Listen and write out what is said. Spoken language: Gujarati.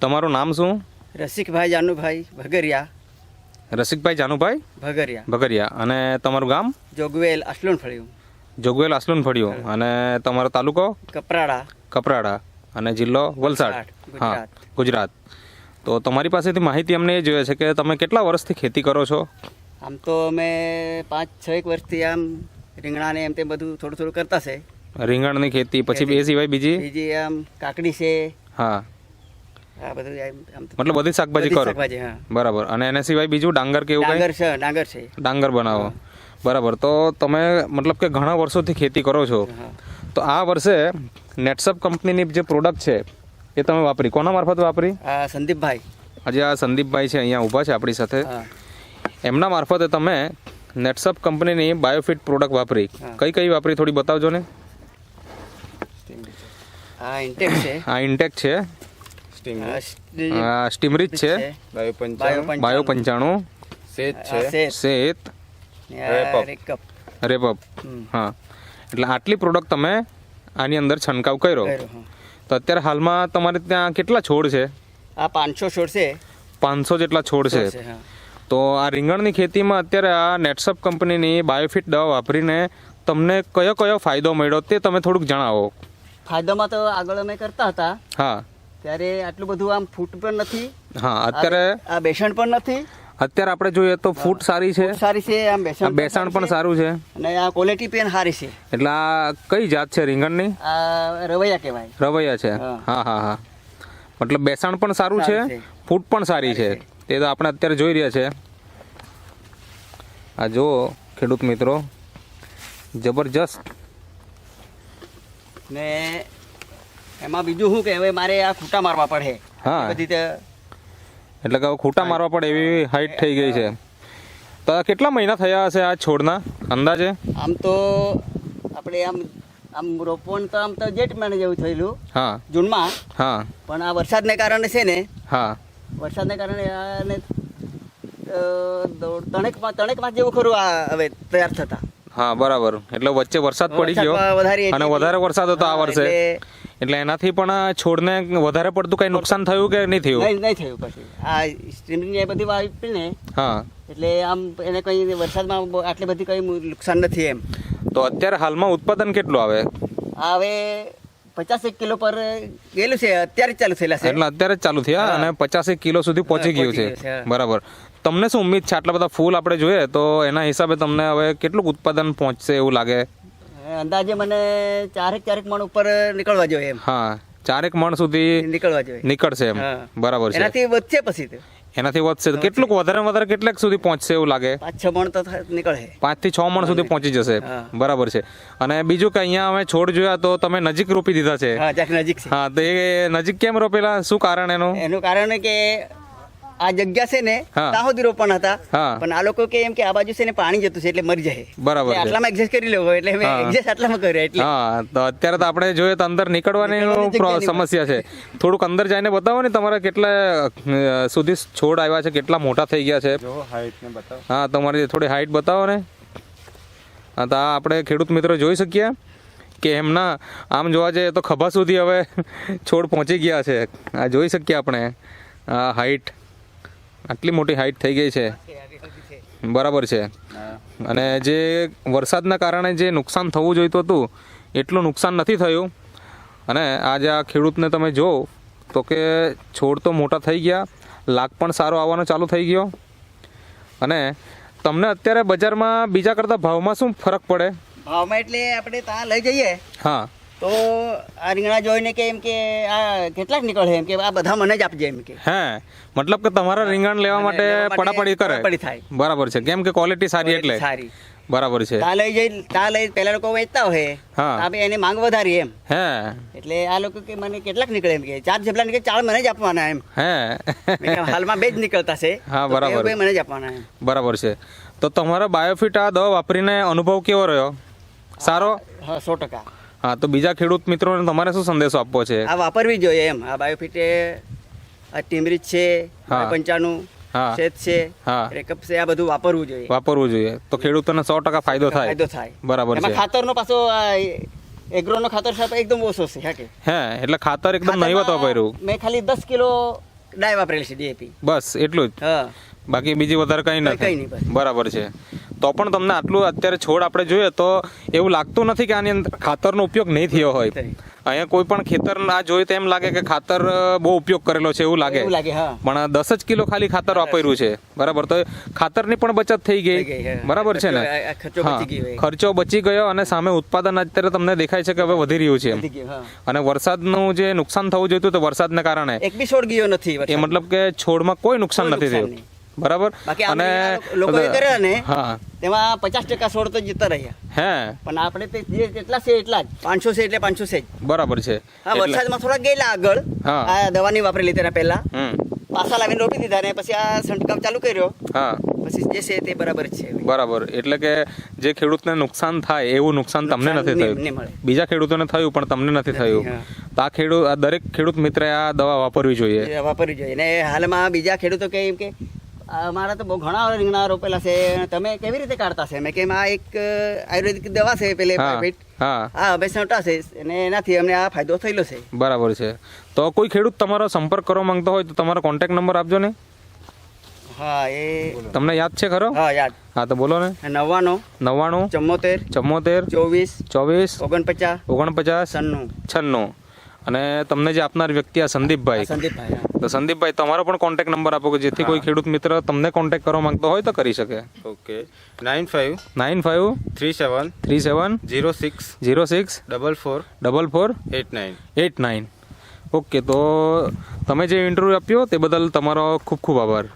તમારું નામ શું? રસિકભાઈ જાનુભાઈ ભગરિયા. રસિકભાઈ જાનુભાઈ ભગરિયા. ભગરિયા. અને તમારું ગામ? જોગવેલ અસલુન ફળ્યું જોગવેલ અસલુન ફળિયું અને તમારો તાલુકો? કપરાડા. કપરાડા. અને જિલ્લો વલસાડ હા ગુજરાત. ગુજરાત. તો તમારી પાસેથી માહિતી અમને એ જોઈએ છે કે તમે કેટલા વર્ષથી ખેતી કરો છો? આમ તો અમે પાંચ છ એક વર્ષથી આમ રીંગણાને એમ તે બધું થોડું થોડું કરતા છે. રીંગણની ખેતી પછી એ સિવાય બીજી? બીજી આમ કાકડી છે. હા. આ બધું આમ આમ તો મતલબ બધી શાકભાજી બધી કરો? શાકભાજી, હા. બરાબર. અને એના સિવાય બીજું ડાંગર કે એવું ડાંગર છે ડાંગર છે. ડાંગર બનાવો. બરાબર. તો તમે મતલબ કે ઘણા વર્ષોથી ખેતી કરો છો. તો આ વર્ષે નેટસપ કંપનીની જે પ્રોડક્ટ છે એ તમે વાપરી. કોના મારફત વાપરી? આ સંદીપભાઈ. આજે આ સંદીપભાઈ છે અહીંયા ઊભા છે આપણી સાથે. એમના મારફતે તમે નેટસપ કંપનીની બાયોફિટ પ્રોડક્ટ વાપરી. કઈ કઈ વાપરી? થોડી બતાવજો ને. આ ઇન્ટેક છે. આ ઇન્ટેક છે. આ સ્ટીમરીચ છે. બાયો બાયો પંચાણું. સેત છે. આ રેપઅપ. હા. એટલે આટલી પ્રોડક્ટ તમે આની અંદર છંટકાવ કર્યો. તો અત્યારે હાલમાં તમારે ત્યાં કેટલા છોડ છે? આ પાંચસો છોડ છે. પાંચસો જેટલા છોડ છે. છે, તો આ રીંગણની ખેતીમાં અત્યારે આ નેટસપ કંપનીની બાયોફિટ દવા વાપરીને તમને કયો કયો ફાયદો મળ્યો તે તમે થોડુંક જણાવો. ફાયદામાં તો આગળ અમે કરતા હતા. હા. ત્યારે આટલું બધું આમ ફૂટ પણ નથી. હા અત્યારે આ બેસણ પણ નથી. અત્યારે આપણે જોઈએ તો ફૂટ સારી છે. સારી છે આમ બેસણ બેસણ પણ સારું છે. અને આ ક્વોલિટી પેન સારી છે. એટલે આ કઈ જાત છે રીંગણની? આ રવૈયા કહેવાય. રવૈયા છે. હા. હા હા મતલબ બેસણ પણ સારું છે સારું છે. ફૂટ પણ સારી છે. તે તો આપણે અત્યારે જોઈ રહ્યા છે. આ જુઓ ખેડૂત મિત્રો. જબરજસ્ત. ને એમાં બીજું શું કે હવે મારે આ ખૂટા મારવા પડે. હા. બધી એટલે કે ખૂટા મારવા પડે એવી હાઈટ થઈ ગઈ છે. તો કેટલા મહિના થયા હશે આ છોડના અંદાજે? આમ તો આપણે આમ આમ રોપણ તો આમ તો જેઠ મહિને જેવું થયેલું. હા. જૂનમાં. હા. પણ આ વરસાદને કારણે છે ને હા. વરસાદને કારણે આને ત્રણેક ત્રણેક માસ જેવું ખરું આ હવે તૈયાર થતા. હા બરાબર. એટલે વચ્ચે વરસાદ પડી ગયો અને વધારે વરસાદ હતો આ વર્ષે. એટલે એનાથી પણ છોડને વધારે પડતું કઈ નુકસાન થયું કે નહીં થયું? નહીં નહીં થયું પછી આ સ્ટ્રીમની એ બધી વાપી ને હા. એટલે આમ એને કઈ વરસાદમાં આટલી બધી કંઈ નુકસાન નથી એમ. તો અત્યારે હાલમાં ઉત્પાદન કેટલું આવે? આવે હવે પચાસ એક કિલો પર ગયેલું છે અત્યારે ચાલુ થયેલા છે. એટલે અત્યારે જ ચાલુ થયા અને પચાસેક કિલો સુધી પહોંચી ગયું છે. બરાબર. તમને શું ઉમ્મીદ છે? આટલા બધા ફૂલ આપણે જોઈએ તો એના હિસાબે તમને હવે કેટલું ઉત્પાદન પહોંચશે એવું લાગે? અંદાજે મને ચારેક ચારેક મણ ઉપર નીકળવા જોઈએ એમ. હા ચારેક મણ સુધી નીકળવા જોઈએ. નીકળશે એમ. બરાબર છે. એનાથી વધશે પછી એનાથી વધશે તો કેટલુંક વધારે વધારે કેટલાક સુધી પહોંચશે એવું લાગે? પાંચ છ મણ તો નીકળે. પાંચથી છ મણ સુધી પહોંચી જશે. બરાબર છે. અને બીજું કે અહીંયા અમે છોડ જોયા તો તમે નજીક રોપી દીધા છે. હા નજીક હા તો એ નજીક કેમ રોપેલા? શું કારણ એનું? એનું કારણ કે આ જગ્યા છે ને. ત્યાં રોપણ હતા. હા. પણ આ લોકો કે એમ કે આ બાજુ છે ને પાણી જતું છે એટલે મરી જાય. બરાબર. આટલામાં એડજસ્ટ કરી લેવો એટલે મેં. એડજસ્ટ આટલામાં કર્યો એટલે. હા તો અત્યારે તો આપણે જોઈએ તો અંદર નીકળવાની સમસ્યા છે. થોડુંક અંદર જઈને બતાવો ને તમારા કેટલા સુધી છોડ આવ્યા છે કેટલા મોટા થઈ ગયા છે. હા તમારી થોડી હાઈટ બતાવો ને. હા તો આ આપણે ખેડૂત મિત્રો જોઈ શકીએ કે એમના આમ જોવા જઈએ તો ખભા સુધી હવે છોડ પહોંચી ગયા છે. આ જોઈ શકીએ આપણે આ હાઈટ આટલી મોટી હાઈટ થઈ ગઈ છે. બરાબર છે. અને જે વરસાદના કારણે જે નુકસાન થવું જોઈતું હતું એટલું નુકસાન નથી થયું. અને આજે આ ખેડૂતને તમે જો તો કે છોડ તો મોટા થઈ ગયા લાગ પણ સારો આવવાનો ચાલુ થઈ ગયો. અને તમને અત્યારે બજારમાં બીજા કરતાં ભાવમાં શું ફરક પડે? ભાવમાં એટલે આપણે ત્યાં લઈ જઈએ. હા. તો આ રીંગણા જોઈને કે એમ કે આ કેટલાક નીકળે એમ કે આ બધા મને જ આપજે એમ કે. હે મતલબ કે તમારા રીંગણ લેવા માટે પડાપડી કરે? પડી થાય. બરાબર છે. કેમ કે ક્વોલિટી સારી એટલે. સારી. બરાબર છે. તા લઈ જઈ તા લઈ પેલા લોકો વેચતા હોય. હા. એને માંગ વધારી એમ. હે. એટલે આ લોકો કે મને કેટલાક નીકળે એમ કે. ચાર જેટલા નીકળે ચાર મને જ આપવાના એમ. હે. હાલમાં બે જ નીકળતા છે. હા, બરાબર. બે મને જ આપવાના એમ. બરાબર છે. તો તમારો બાયોફિટ આ દવા વાપરીને અનુભવ કેવો રહ્યો? સારો? હા સો ટકા. હા તો બીજા ખેડૂત મિત્રોને તમારે શું સંદેશો આપવો છે? આ વાપરવી જોઈએ એમ. આ બાયોફિટ આ ટીમરીચ છે પંચાણું શેત છે રેકઅપ છે આ બધું વાપરવું જોઈએ. વાપરવું જોઈએ. તો ખેડૂતોને સો ટકા ફાયદો થાય. ફાયદો થાય. બરાબર છે. ખાતરનો પાછો એગ્રોનો ખાતર સાહેબ એકદમ ઓછો છે હા હે એટલે ખાતર એકદમ નહીવત વાપર્યું. મેં ખાલી દસ કિલો ડાય વાપરેલી છે ડીએપી. બસ એટલું જ. બાકી બીજી વધારે કંઈ કંઈ નથી. બરાબર છે. તો પણ તમને આટલું અત્યારે છોડ આપણે જોઈએ તો એવું લાગતું નથી કે આની અંદર ખાતરનો ઉપયોગ નહીં થયો હોય. અહીંયા કોઈ પણ ખેતર ના જોઈએ તો એમ લાગે કે ખાતર બહુ ઉપયોગ કરેલો છે એવું લાગે. પણ દસ જ કિલો ખાલી ખાતર વાપર્યું છે. બરાબર તો ખાતરની પણ બચત થઈ ગઈ. બરાબર છે ને? ખર્ચો- હા, બચી ગયો ખર્ચો બચી ગયો અને સામે ઉત્પાદન અત્યારે તમને દેખાય છે કે હવે વધી રહ્યું છે. અને વરસાદનું જે નુકસાન થવું જોઈતું તો વરસાદને કારણે. એક બી છોડ ગયો નથી એ મતલબ કે છોડમાં કોઈ નુકસાન નથી થયું. બરાબર? અને લોકો કર્યા ને હા. તેમાં પચાસ ટકા છોડ તો જતા રહ્યા. હે. પણ આપણે તે જે જેટલા છે એટલા જ. પાંચસો છે એટલે પાંચસો છે બરાબર છે. હા વરસાદમાં થોડા ગયેલા આગળ. આ દવાની વાપરેલી તેના પહેલા. પાછા લાવીને રોપી દીધા ને પછી આ છંટકાવ ચાલુ કર્યો. હા. પછી જે છે તે બરાબર છે બરાબર. એટલે કે જે ખેડૂતને નુકસાન થાય એવું નુકસાન તમને નથી થયું. બીજા ખેડૂતોને થયું પણ તમને નથી થયું. તો આ ખેડૂત આ દરેક ખેડૂત મિત્રે આ દવા વાપરવી જોઈએ. વાપરવી જોઈએ. ને હાલમાં બીજા ખેડૂતો કે એમ કે અમારા તો બહુ ઘણા રીંગણા રોપેલા છે તમે કેવી રીતે કાઢતા છે? મેં કેમ આ એક આયુર્વેદિક દવા છે પેલે પ્રાઇવેટ હા. અમે છંટા છે અને એનાથી અમને આ ફાયદો થયેલો છે. બરાબર છે. તો કોઈ ખેડૂત તમારો સંપર્ક કરવા માંગતો હોય તો તમારો કોન્ટેક્ટ નંબર આપજો ને. હા એ તમને યાદ છે ખરો? હા યાદ. હા તો બોલો ને. નવ્વાણું નવ્વાણું ચુમ્મોતેર ચુમ્મોતેર ચોવીસ ચોવીસ ઓગણપચાસ ઓગણપચાસ છન્નું. છન્નું. અને તમને જે આપનાર વ્યક્તિ આ સંદીપભાઈ. સંદીપભાઈ. તો સંદીપભાઈ તમારો પણ કોન્ટેક્ટ નંબર આપો કે જેથી કોઈ ખેડૂત મિત્ર તમને કોન્ટેક્ટ કરવા માંગતો હોય તો કરી શકે. Okay. Nine five nine five three seven three seven zero six zero six double four double four eight nine eight nine okay તો તમે જે ઇન્ટરવ્યૂ આપ્યો તે બદલ તમારો ખૂબ ખૂબ આભાર.